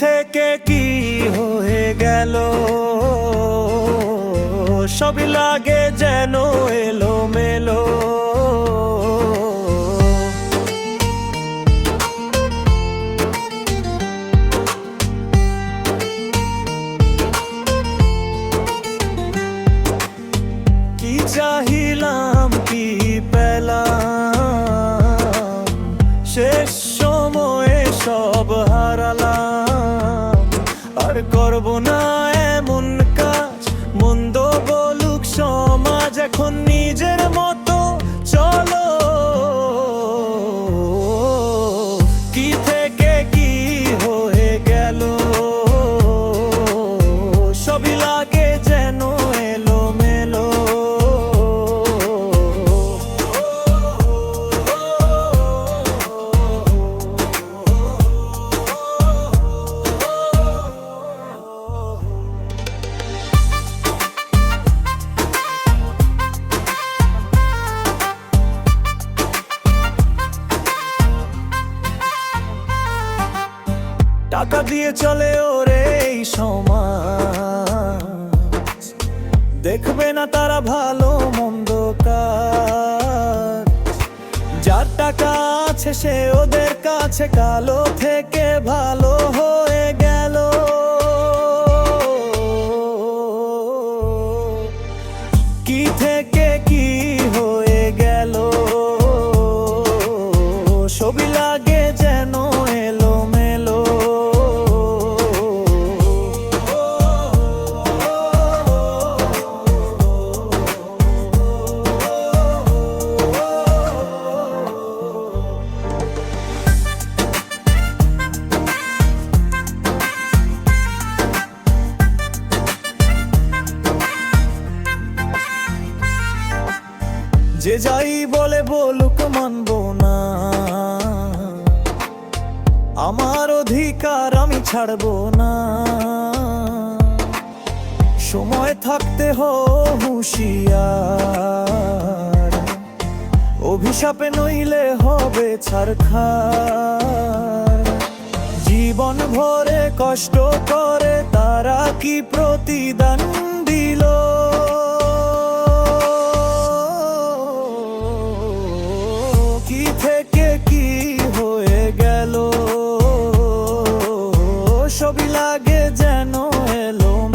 থেকে কি হয়ে গেল? সবই লাগে যেন এলো মেলো কি চাহিলাম, কি পেলাম? শেষ সময়ে সব হারালাম। করব না। টাকা দিয়ে চলে ওরে এই সমাজ। দেখবে না তারা ভালো, মন্দ যার টাকা আছে সে ওদের কাছে কালো থেকে ভালো হয়ে যে যাই বলে বলুক, মানব না। আমার অধিকার আমি ছাড়বো না। সময় থাকতে হো হুঁশিয়ার। অভিশাপে নইলে হবে ছাড়খার জীবন ভরে কষ্ট করে তারা কি প্রতিদান? যেন এলো